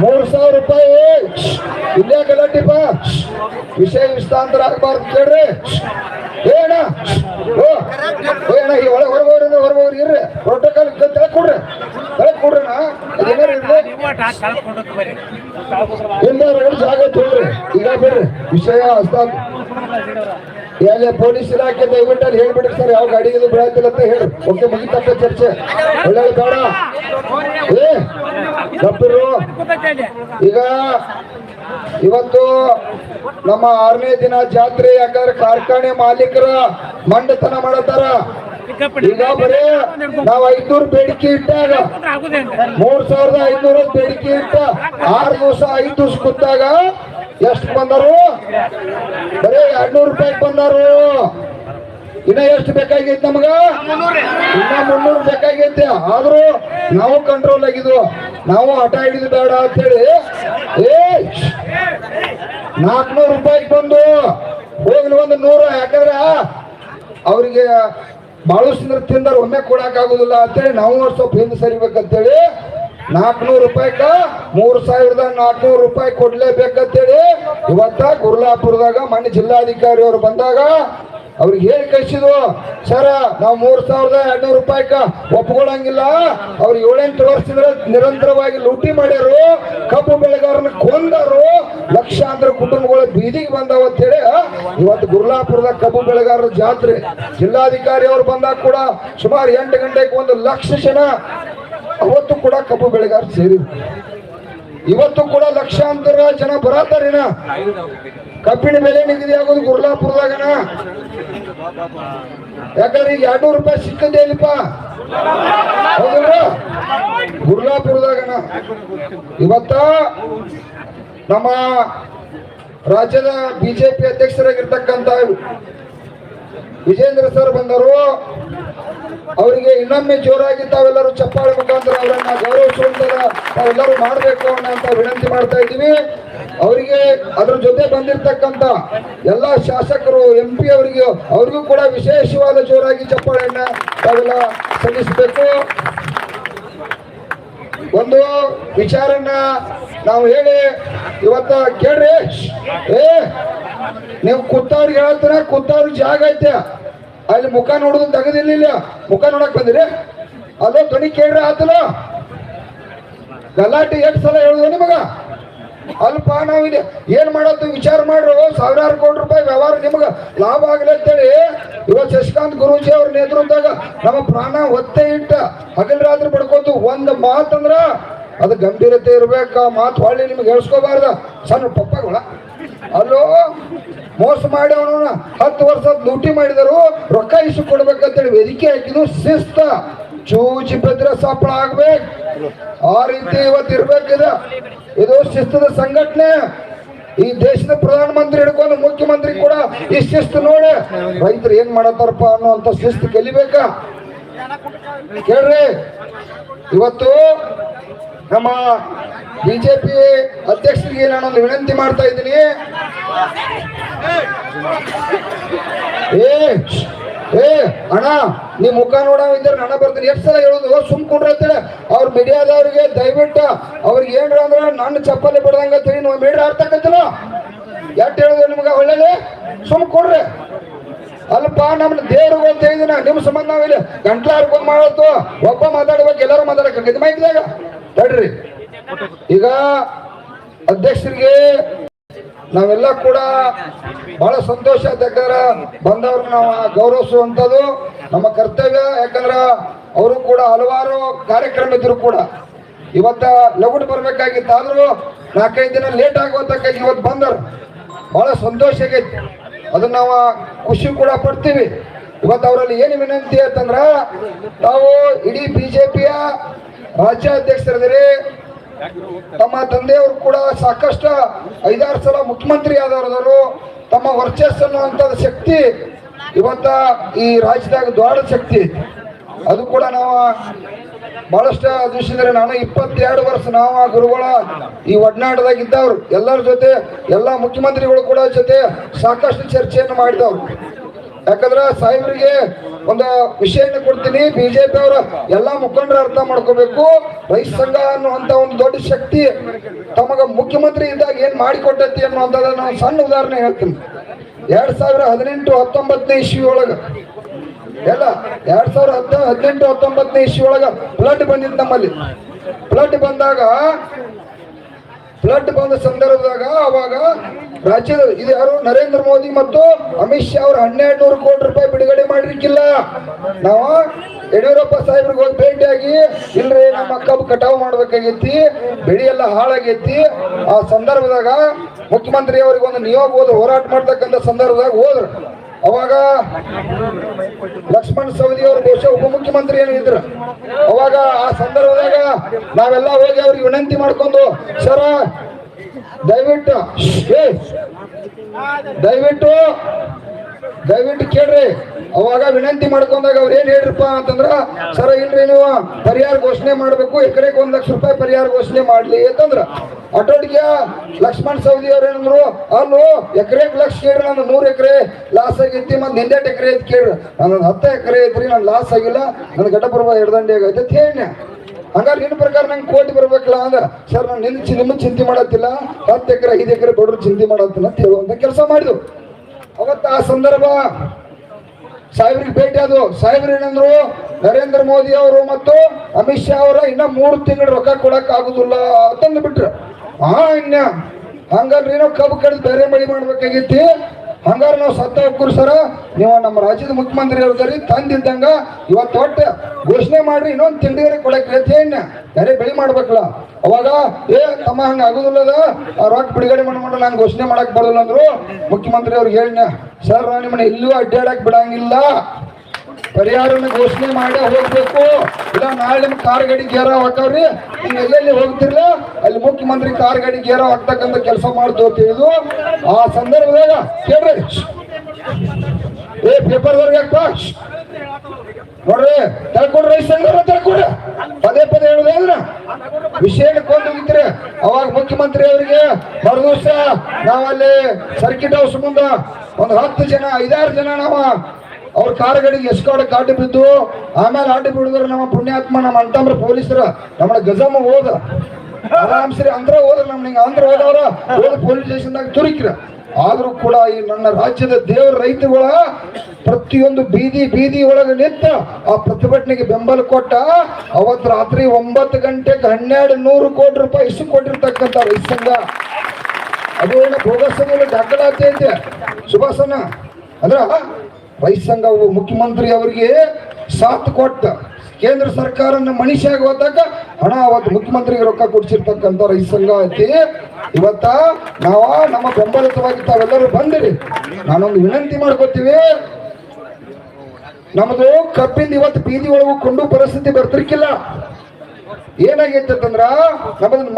ಮೂರ್ ಸಾವಿರ ರೂಪಾಯಿ. ಇಲ್ಲೇ ಗಲಾಟಿಪ್ಪ ವಿಷಯ ವಿಸ್ತಾಂತರ ಆಗಬಾರ್ದು ಕೇಳ್ರಿ. ಏನ ಏನ ಈ ಒಳಗೆ ಹೊರಗೋರಿ ಹೊರಗೋರಿ ಇರ್ರಿ. ಪ್ರೋಟೋಕಾಲ್ ತೆಳಕ್ ಕೊಡ್ರಿ. ತೆಳಕ್ ಕೊಡ್ರಣ್ಣ ಅದೇನಾರು ಇರ್ಲಿ? ಎಲ್ಲರೂ ಜಾಗ ತೊಗೊಳ್ರಿ. ಈಗ ಬಿಡ್ರಿ. ವಿಷಯ ಹಸ್ತಾಂತ ಎಲ್ಲ ಪೊಲೀಸ್ ಇಲಾಖೆ ದಯವಿಟ್ಟು ಅಲ್ಲಿ ಹೇಳ್ಬಿಡ್ರಿ ಸರ್, ಯಾವ ಗಾಡಿಗೆ ಬೀಳತ್ತಿಲ್ಲ ಅಂತ ಹೇಳಿ ಓಕೆ ಮುಗಿತಕ್ಕ ಚರ್ಚೆ. ಒಳ್ಳೆ ತಪ್ಪಿರು ಈಗ ಇವತ್ತು ನಮ್ಮ ಆರನೇ ದಿನ ಜಾತ್ರೆ, ಯಾಕಂದ್ರೆ ಕಾರ್ಖಾನೆ ಮಾಲೀಕರ ಮಂಡತನ ಮಾಡತಾರ ಈಗ ಬರೀ ನಾವ್ ಐದ್ನೂರು ಬೇಡಿಕೆ ಇಟ್ಟಾಗ ಮೂರ್ ಸಾವಿರದ ಐದ್ನೂರ ಬೇಡಿಕೆ ಇಟ್ಟ ಆರು ದಿವಸ ಐದು ದಿವಸ ಕೂತಾಗ ಎಷ್ಟು ಬಂದರು? ಬರೀ ಎರಡ್ನೂರು ರೂಪಾಯಿ ಬಂದರು. ಇನ್ನ ಎಷ್ಟು ಬೇಕಾಗೈತಿ ನಮಗ? ಇನ್ನ ಮುನ್ನೂರು ಬೇಕಾಗೈತಿ. ಆದ್ರೂ ನಾವು ಕಂಟ್ರೋಲ್ ಆಗಿದ್ವು. ನಾವು ಹಠ ಹಿಡಿದು ಬೇಡ ಅಂತೇಳಿ. ಏ, ನಾಲ್ಕನೂರು ರೂಪಾಯಿಗೆ ಬಂದು ಹೋಗ್ಲಿ ಒಂದು ನೂರು. ಯಾಕಂದ್ರೆ ಅವರಿಗೆ ಬಹಳಷ್ಟು ತಿಂದರು ಒಮ್ಮೆ ಕೊಡಕ್ ಆಗುದಿಲ್ಲ ಅಂತೇಳಿ ನಾವು ಸ್ವಲ್ಪ ಹಿಂದೆ ಸರಿಬೇಕಂತೇಳಿ ನಾಲ್ಕನೂರು ರೂಪಾಯಿಕ ಮೂರು ಸಾವಿರದ ನಾಲ್ಕುನೂರು ರೂಪಾಯಿ ಕೊಡ್ಲೇಬೇಕಂತೇಳಿ ಇವತ್ತ ಗುರ್ಲಾಪುರದಾಗ ಮನೆ ಜಿಲ್ಲಾಧಿಕಾರಿ ಅವರು ಬಂದಾಗ ಅವ್ರಿಗೆ ಹೇಳಿ ಕಳಿಸಿದ್ವು? ಸರ, ನಾವು ಮೂರು ಸಾವಿರದ ಎರಡ್ನೂರು ರೂಪಾಯಿಕ ಒಪ್ಕೊಳಂಗಿಲ್ಲ. ಅವ್ರು ಏಳೆಂಟು ವರ್ಷದ್ರೆ ನಿರಂತರವಾಗಿ ಲೂಟಿ ಮಾಡ್ಯಾರು. ಕಬ್ಬು ಬೆಳೆಗಾರನ ಕೊಂದರು. ಲಕ್ಷಾಂತರ ಕುಟುಂಬಗಳು ಬೀದಿಗೆ ಬಂದಾವ ಅಂತೇಳಿ ಇವತ್ತು ಗುರ್ಲಾಪುರದ ಕಬ್ಬು ಬೆಳೆಗಾರರ ಜಾತ್ರೆ. ಜಿಲ್ಲಾಧಿಕಾರಿ ಅವರು ಬಂದಾಗ ಕೂಡ ಸುಮಾರು ಎಂಟು ಗಂಟೆಗೆ ಒಂದು ಲಕ್ಷ ಜನ ಅವತ್ತು ಕೂಡ ಕಬ್ಬು ಬೆಳೆಗಾರ ಸೇರಿದ್ರು. ಇವತ್ತು ಕೂಡ ಲಕ್ಷಾಂತರ ಜನ ಬರತಾರೇನ ಕಬ್ಬಿಣ ಬೆಲೆ ನಿಗದಿ ಆಗೋದು ಗುರ್ಲಾಪುರದಾಗನ? ಯಾಕಂದ್ರೆ ಈಗ ಎರಡ್ನೂರು ರೂಪಾಯಿ ಸಿಕ್ಕದೇ ಇಲ್ಲಪ್ಪ. ಹೌದಲ್ಲ ಗುರ್ಲಾಪುರದಾಗನ. ಇವತ್ತ ನಮ್ಮ ರಾಜ್ಯದ ಬಿಜೆಪಿ ಅಧ್ಯಕ್ಷರಾಗಿರ್ತಕ್ಕಂಥ ವಿಜೇಂದ್ರ ಸರ್ ಬಂದರು. ಅವರಿಗೆ ಇನ್ನೊಮ್ಮೆ ಜೋರಾಗಿ ತಾವೆಲ್ಲರೂ ಚಪ್ಪಾಳೆ ಮುಖಾಂತರ ಅವರನ್ನ ಗೌರವಿಸುವಂತರ ತಾವೆಲ್ಲರೂ ಮಾಡಬೇಕು ಅನ್ನೋ ವಿನಂತಿ ಮಾಡ್ತಾ ಇದ್ದೀವಿ. ಅವರಿಗೆ ಅದ್ರ ಜೊತೆ ಬಂದಿರತಕ್ಕಂತ ಎಲ್ಲ ಶಾಸಕರು ಎಂ ಪಿ ಅವರಿಗೆ ಅವ್ರಿಗೂ ಕೂಡ ವಿಶೇಷವಾದ ಜೋರಾಗಿ ಚಪ್ಪಾಳೆಯನ್ನ ತಾವೆಲ್ಲ ಸಲ್ಲಿಸಬೇಕು. ಒಂದು ವಿಚಾರನ್ನ ನಾವು ಹೇಳಿ, ಇವತ್ತ ಕೇಳ್ರಿ. ಏ, ನೀವು ಕುತ್ತವ್ರಿಗೆ ಹೇಳ್ತೀರ ಕುತ್ತವ್ರಿಗೆ ಜಾಗ ಐತೆ. ಅಲ್ಲಿ ಮುಖ ನೋಡುದು ತೆಗದಿಲ್ಲ ಇಲ್ಲ. ಮುಖ ನೋಡಕ್ ಬಂದಿರಿ. ಅಲ್ಲೋ ಧ್ವನಿ ಕೇಳ್ರಿ ಆತಲ ಗಲಾಟೆ ಎಷ್ಟು ಸಲ ಹೇಳುದು ನಿಮಗ? ಅಲ್ಪ ನಾವು ಇಲ್ಲಿ ಏನ್ ಮಾಡತ್ತ ವಿಚಾರ ಮಾಡ್ರು. ಸಾವಿರಾರು ಕೋಟಿ ರೂಪಾಯಿ ವ್ಯವಹಾರ ನಿಮಗ ಲಾಭ ಆಗ್ಲಿ ಇವತ್ತು ಶಶಿಕಾಂತ್ ಗುರುಜಿ ಅವ್ರ ನೇತೃತ್ವದಾಗ ನಮ್ಮ ಪ್ರಾಣ ಒತ್ತೆ ಇಟ್ಟ ಹಗಲ್ ರಾತ್ರಿ ಒಂದ್ ಮಾತಂದ್ರ ಅದು ಗಂಭೀರತೆ ಇರ್ಬೇಕ ಮಾತು ಹೊಳ್ಳಿ ನಿಮ್ಗೆ ಹೇಳ್ಸ್ಕೋಬಾರ್ದ. ಸಣ್ಣ ಪಪ್ಪಗಳ. ಅಲ್ಲೋ, ಮೋಸ ಮಾಡಿ ಅವನ. ಹತ್ತು ವರ್ಷ ಲೂಟಿ ಮಾಡಿದರು, ರೊಕ್ಕ ಇಸು ಕೊಡ್ಬೇಕಂತೇಳಿ ವೇದಿಕೆ ಹಾಕಿದ್ರು, ಶಿಸ್ತ. ಚೂಚಿ ಬೆದ್ರ ಸಪ್ಪಳ ಆಗ್ಬೇಕು. ಆ ರೀತಿ ಇವತ್ತು ಇರ್ಬೇಕಿದೆ. ಇದು ಶಿಸ್ತದ ಸಂಘಟನೆ. ಈ ದೇಶದ ಪ್ರಧಾನಮಂತ್ರಿ ಹಿಡ್ಕೊಂಡು ಮುಖ್ಯಮಂತ್ರಿ ಕೂಡ ಈ ಶಿಸ್ತು ನೋಡಿ. ರೈತರು ಏನ್ ಮಾಡತ್ತಾರಪ್ಪ ಅನ್ನುವಂತ ಶಿಸ್ತು ಕಲಿಬೇಕಾ ಕೇಳ್ರಿ. ಇವತ್ತು ನಮ್ಮ ಬಿಜೆಪಿ ಅಧ್ಯಕ್ಷರಿಗೆ ನಾನೊಂದು ವಿನಂತಿ ಮಾಡ್ತಾ ಇದ್ದೀನಿ. ಏ ಏ, ಅಣ್ಣ, ನೀ ಮುಖ ನೋಡೋ ಇದ್ರೆ ನನ್ನ ಬರ್ತೀನಿ. ಎಷ್ಟು ಸಲ ಹೇಳೋದು? ಸುಮ್ ಕುಂಡ್ರ ಅವ್ರ ಮೀಡಿಯಾದವ್ರಿಗೆ ದಯವಿಟ್ಟು ಅವ್ರಿಗೆ ಏನ್ರ ಅಂದ್ರೆ ನನ್ನ ಚಪ್ಪಲಿ ಬಿಡದಂಗ ತಿಳಿ, ನೀವು ಮೀಡ್ರ ಆಡ್ತಕ್ಕಂತಲ್ಲ ಎಟ್ ಹೇಳೋದು ನಿಮ್ಗೆ ಒಳ್ಳೇದು? ಸುಮ್ ಕೊಡ್ರಿ. ಅಲ್ಪ ನಮ್ಮ ದೇವ್ರಿಗೆ ಅಂತ ಹೇಳಿದಿನ ನಿಮ್ ಸಂಬಂಧ ನಾವಿಲ್ಲ ಗಂಟ್ಲ ಹರ್ಕೊಂಡ್ ಮಾಡತ್ತು ಒಬ್ಬ ಮಾತಾಡ್ಬೇಕು, ಎಲ್ಲರೂ ಮಾತಾಡಕ್ಕೆ ಮೈಕ್ದಾಗ ತಡ್ರಿ. ಈಗ ಅಧ್ಯಕ್ಷರಿಗೆ ನಾವೆಲ್ಲ ಕೂಡ ಬಹಳ ಸಂತೋಷ ಯಾಕಂದ್ರೆ ಬಂದವ್ರನ್ನ ನಾವು ಗೌರವಿಸುವಂಥದ್ದು ನಮ್ಮ ಕರ್ತವ್ಯ. ಯಾಕಂದ್ರೆ ಅವರು ಕೂಡ ಹಲವಾರು ಕಾರ್ಯಕ್ರಮ ಇದ್ರು ಕೂಡ. ಇವತ್ತ ಲಗುಡ್ ಬರ್ಬೇಕಾಗಿತ್ತು. ಆದ್ರೂ ನಾಲ್ಕೈದು ದಿನ ಲೇಟ್ ಆಗುವಂತಕ್ಕಾಗಿ ಇವತ್ತು ಬಂದರು. ಬಹಳ ಸಂತೋಷ ಆಗೈತಿ. ಅದನ್ನ ನಾವು ಖುಷಿ ಕೂಡ ಪಡ್ತೀವಿ. ಇವತ್ತು ಅವರಲ್ಲಿ ಏನು ವಿನಂತಿ ಅಂತಂದ್ರ ತಾವು ಇಡೀ ಬಿಜೆಪಿಯ ರಾಜ್ಯಾಧ್ಯಕ್ಷರಿದ್ದೀರಿ. ತಮ್ಮ ತಂದೆಯವರು ಕೂಡ ಸಾಕಷ್ಟು ಐದಾರು ಸಲ ಮುಖ್ಯಮಂತ್ರಿ ಆದವರು ತಮ್ಮ ವರ್ಚಸ್ ಅನ್ನುವಂಥದ್ದು ಶಕ್ತಿ ಇವತ್ತ ಈ ರಾಜ್ಯದಾಗ ದೊಡ್ಡ ಶಕ್ತಿ. ಅದು ಕೂಡ ನಾವು ಬಹಳಷ್ಟು ದಿವಸದಿಂದ ನಾನು ಇಪ್ಪತ್ತೆರಡು ವರ್ಷ ನಾವು ಆ ಗುರುಗಳ ಈ ಒಡನಾಟದಾಗ ಇದ್ದವ್ರು. ಎಲ್ಲರ ಜೊತೆ ಎಲ್ಲ ಮುಖ್ಯಮಂತ್ರಿಗಳು ಕೂಡ ಜೊತೆ ಸಾಕಷ್ಟು ಚರ್ಚೆಯನ್ನು ಮಾಡಿದವ್ರು. ಯಾಕಂದ್ರ ಸಾಹೇಬರಿಗೆ ಒಂದು ವಿಷಯನ ಕೊಡ್ತೀನಿ. ಬಿಜೆಪಿ ಅವರ ಎಲ್ಲಾ ಮುಖಂಡರು ಅರ್ಥ ಮಾಡ್ಕೋಬೇಕು. ರೈತ ಸಂಘ ಅನ್ನುವಂತ ಒಂದು ದೊಡ್ಡ ಶಕ್ತಿ ತಮಗ ಮುಖ್ಯಮಂತ್ರಿ ಇದ್ದಾಗ ಏನ್ ಮಾಡಿಕೊಟ್ಟೈತಿ ಅನ್ನುವಂಥದ್ದು ನಾವು ಸಣ್ಣ ಉದಾಹರಣೆ ಹೇಳ್ತೀನಿ. ಎರಡ್ ಸಾವಿರ ಹದಿನೆಂಟು ಹತ್ತೊಂಬತ್ತನೇ ಇಸ್ವಿ ಒಳಗ ಎಲ್ಲ ಎರಡ್ ಸಾವಿರ ಹತ್ತ ಹದಿನೆಂಟು ಹತ್ತೊಂಬತ್ತನೇ ಇಸ್ವಿ ಒಳಗ ಫ್ಲಡ್ ಬಂದಿತ್ತು ನಮ್ಮಲ್ಲಿ. ಫ್ಲಡ್ ಬಂದಾಗ ಫ್ಲಡ್ ಬಂದ ಸಂದರ್ಭದಾಗ ಅವಾಗ ರಾಜ್ಯದ ಇದು ಯಾರು? ನರೇಂದ್ರ ಮೋದಿ ಮತ್ತು ಅಮಿತ್ ಶಾ ಅವರು ಹನ್ನೆರಡು ನೂರು ಕೋಟಿ ರೂಪಾಯಿ ಬಿಡುಗಡೆ ಮಾಡಿರ್ಕಿಲ್ಲ ನಾವು ಯಡಿಯೂರಪ್ಪ ಸಾಹೇಬ್ರಿಗೆ ಹೋಗಿ ಭೇಟಿಯಾಗಿ, ಇಲ್ರಿ ನಮ್ಮ ಕಬ್ಬು ಕಟಾವು ಮಾಡ್ಬೇಕಾಗೈತಿ, ಬೆಳಿ ಎಲ್ಲ ಹಾಳಾಗೈತಿ. ಆ ಸಂದರ್ಭದಾಗ ಮುಖ್ಯಮಂತ್ರಿ ಅವ್ರಿಗೆ ಒಂದು ನಿಯೋಗ ಹೋದ, ಹೋರಾಟ ಮಾಡ್ತಕ್ಕಂಥ ಸಂದರ್ಭದಾಗ ಹೋದ್ರು. ಅವಾಗ ಲಕ್ಷ್ಮಣ್ ಸವದಿ ಅವರು ಬಹುಶಃ ಉಪಮುಖ್ಯಮಂತ್ರಿ ಏನು ಇದ್ರು. ಅವಾಗ ಆ ಸಂದರ್ಭದಾಗ ನಾವೆಲ್ಲ ಹೋಗಿ ಅವ್ರಿಗೆ ವಿನಂತಿ ಮಾಡ್ಕೊಂಡು, ಸರ, ದಯವಿಟ್ಟು ದಯವಿಟ್ಟು ದಯವಿಟ್ಟು ಕೇಳ್ರಿ. ಅವಾಗ ವಿನಂತಿ ಮಾಡ್ಕೊಂಡಾಗ ಅವ್ರು ಏನ್ ಹೇಳ್ರಪ್ಪ ಅಂತಂದ್ರ, ಸರ, ಇಲ್ರಿ ನೀವು, ಪರಿಹಾರ ಘೋಷಣೆ ಮಾಡ್ಬೇಕು, ಎಕರೆಗೆ ಒಂದ್ ಲಕ್ಷ ರೂಪಾಯಿ ಪರಿಹಾರ ಘೋಷಣೆ ಮಾಡ್ಲಿ. ಅಂತಂದ್ರ, ಅಟೋಟಿಗೆ ಲಕ್ಷ್ಮಣ್ ಸೌದಿ ಅವ್ರು ಏನಂದ್ರು ಅಲ್ಲೂ, ಎಕರೆಗೆ ಲಕ್ಷ ಕೇಳ್ರಿ ನಾನು ನೂರ್ ಎಕರೆ ಲಾಸ್ ಆಗೈತಿ ಮತ್ ನಿಂದೆಟ್ ಎಕರೆ ಐತಿ ಕೇಳ್ರಿ. ನನ್ನ ಹತ್ತು ಎಕರೆ ಐತ್ರಿ ನಾನು ಲಾಸ್ ಆಗಿಲ್ಲ ನನ್ ಘಟಪ್ರಭಾ ಹಿಡ್ದಂಡಿ ಆಗೈತೆ ಅಂತ ಹೇಳಿ ಹಂಗಾರೆ ನಿನ್ನ ಪ್ರಕಾರ ನಂಗೆ ಕೋಟಿ ಬರ್ಬೇಕಲ್ಲ ಅಂದ್ರೆ ಸರ್ ನಾನು ನಿನ್ನ ನಿಮ್ಮ ಚಿಂತೆ ಮಾಡತ್ತಿಲ್ಲ, ಹತ್ತು ಎಕರೆ, ಐದು ಎಕರೆ ಬಡ್ರು ಚಿಂತೆ ಮಾಡತ್ತಿಲ್ಲ ಅಂತ ಹೇಳುವಂತ ಕೆಲಸ ಮಾಡಿದ್ವು ಅವತ್ತು ಆ ಸಂದರ್ಭ ಸಾಹೇಬ್ರಿಗೆ ಭೇಟಿ ಅದು ಸಾಹೇಬ್ರು ಏನಂದ್ರು, ನರೇಂದ್ರ ಮೋದಿ ಅವರು ಮತ್ತು ಅಮಿತ್ ಶಾ ಅವರ ಇನ್ನ ಮೂರು ತಿಂಗಳು ರೊಕ್ಕ ಕೊಡಕ್ ಆಗುದಿಲ್ಲ ಅಂತಂದು ಬಿಟ್ರು ಹಾ ಇನ್ನ ಹಂಗಲ್ರಿ ನಾವು ಕಬ್ಬು ಕಡಿದು ಬೇರೆ ಮಳಿ ಮಾಡ್ಬೇಕಾಗಿತ್ತು. ಹಂಗಾರೆ ನಾವು ಸತ್ತ ಹೋಗ್ರಿ ಸರ. ನೀವು ನಮ್ಮ ರಾಜ್ಯದ ಮುಖ್ಯಮಂತ್ರಿ ಹೇಳಿದ್ರಿ, ತಂದಿದ್ದಂಗ ಇವತ್ತು ಒಟ್ಟು ಘೋಷಣೆ ಮಾಡ್ರಿ, ಇನ್ನೊಂದು ತಿಂಡಿಗರೆ ಕೊಡಕ್ಕೆ ಹೇಳ್ತೇನೆ ಬೇರೆ ಬೆಳಿ ಮಾಡ್ಬೇಕಲ್ಲ. ಅವಾಗ, ಏ, ತಮ್ಮ ಹಂಗ ಆಗುದಿಲ್ಲದ ಆ ರೊಕ್ಕ ಬಿಡುಗಡೆ ಮಾಡ್ಕೊಂಡು ನಾನು ಘೋಷಣೆ ಮಾಡಕ್ ಬರೋದಿಲ್ಲ ಅಂದ್ರು ಮುಖ್ಯಮಂತ್ರಿ ಅವ್ರಿಗೆ ಹೇಳಿನ ಸರ್, ನಾನು ನಿಮ್ಮನ್ನ ಎಲ್ಲೂ ಅಡ್ಡಾಡಕ್ ಬಿಡಂಗಿಲ್ಲ. ಪರಿಹಾರನ ಘೋಷಣೆ ಮಾಡಿ ಹೋಗ್ಬೇಕು. ಇಲ್ಲ, ನಾಳೆ ನಿಮ್ ಕಾರ್ ಗಾಡಿ ಗೇರ ಹಾಕವ್ರಿ ನೀವು ಎಲ್ಲೆಲ್ಲಿ ಹೋಗ್ತಿರ್ಲ ಅಲ್ಲಿ ಮುಖ್ಯಮಂತ್ರಿ ಕಾರ್ ಗಾಡಿ ಗೇರ ಹಾಕ್ತಕ್ಕಂಥ ಕೆಲಸ ಮಾಡ್ತೀವಿ ಇದು ಆ ಸಂದರ್ಭದಾಗ ಕೇಳ್ರಿ. ಏ ಪೇಪರ್ದವ್ರಿಗೆ ವರ್ಗ ನೋಡ್ರಿ, ತಳ್ಕೊಡ್ರಿ, ರೈತ ಸಂಘರ ತಳ್ಕೊಡ್ರಿ. ಪದೇ ಪದೇ ಹೇಳುದೇ ವಿಷಯ ಕೊಂಡು ಅವಾಗ ಮುಖ್ಯಮಂತ್ರಿ ಅವರಿಗೆ ಮರುದಿವಸ ನಾವಲ್ಲಿ ಸರ್ಕಿಟ್ ಹೌಸ್ ಮುಂದ ಒಂದು ಹತ್ತು ಜನ, ಐದಾರು ಜನ ನಾವು ಅವ್ರ ಕಾರ್ ಎಷ್ಟು ಎಸ್ಕಾಡ್ ಕಾಟಿ ಬಿದ್ದು, ಆಮೇಲೆ ಆಟಿ ಬಿಡಿದ್ರೆ ನಮ್ಮ ಪುಣ್ಯಾತ್ಮ, ನಮ್ಮ ಅಂತಂದ್ರ ಪೊಲೀಸರ ನಮ್ಮ ಗಜಮ್ಮ ಹೋದ. ಆರಾಮ್ಸರಿ, ಅಂದ್ರ ಹೋದ್ರ ನಮ್ ನಿಂಗೆ ಅಂದ್ರ ಹೋದವ್ರ, ಹೋದ ಪೊಲೀಸ್ ಸ್ಟೇಷನ್ದಾಗ ತುರಿಕ್ರ. ಆದ್ರೂ ಕೂಡ ಈ ನನ್ನ ರಾಜ್ಯದ ದೇವರ ರೈತಗಳ ಪ್ರತಿಯೊಂದು ಬೀದಿ ಬೀದಿ ಒಳಗೆ ನಿಂತ ಆ ಪ್ರತಿಭಟನೆಗೆ ಬೆಂಬಲ ಕೊಟ್ಟ, ಅವತ್ ರಾತ್ರಿ ಒಂಬತ್ತು ಗಂಟೆಗೆ ಹನ್ನೆರಡು ನೂರು ಕೋಟಿ ರೂಪಾಯಿ ಇಸು ಕೊಟ್ಟಿರ್ತಕ್ಕಂಥ ರೈತ ಸಂಘ. ಅದು ಏನು ಬೋಗಸ್ ದಾಖಲಾತಿ ಐತೆ. ಸುಭಾಸನ ಅಂದ್ರ ರೈತ ಸಂಘ ಒಬ್ಬ ಮುಖ್ಯಮಂತ್ರಿ ಅವರಿಗೆ ಸಾಥ್ ಕೊಟ್ಟ. ಕೇಂದ್ರ ಸರ್ಕಾರನ ಮನುಷ್ಯಾಗ ಹೋದಾಗ ಹಣ ಅವತ್ತು ಮುಖ್ಯಮಂತ್ರಿಗೆ ರೊಕ್ಕ ಕೊಡ್ಸಿರ್ತಕ್ಕಂಥ ರೈತ ಸಂಘ ಐತಿ. ಇವತ್ತ ನಾವ ನಮ್ಮ ಬೆಂಬಲಿತವಾಗಿ ತಾವೆಲ್ಲರೂ ಬಂದಿರಿ. ನಾನೊಂದು ವಿನಂತಿ ಮಾಡ್ಕೋತೀವಿ. ನಮ್ದು ಕಬ್ಬಿಂದ ಇವತ್ತು ಬೀದಿ ಒಳಗೂ ಕೊಂಡು ಪರಿಸ್ಥಿತಿ ಬರ್ತಿರ್ಕಿಲ್ಲ. ಏನಾಗೈತೆ ಅಂತಂದ್ರ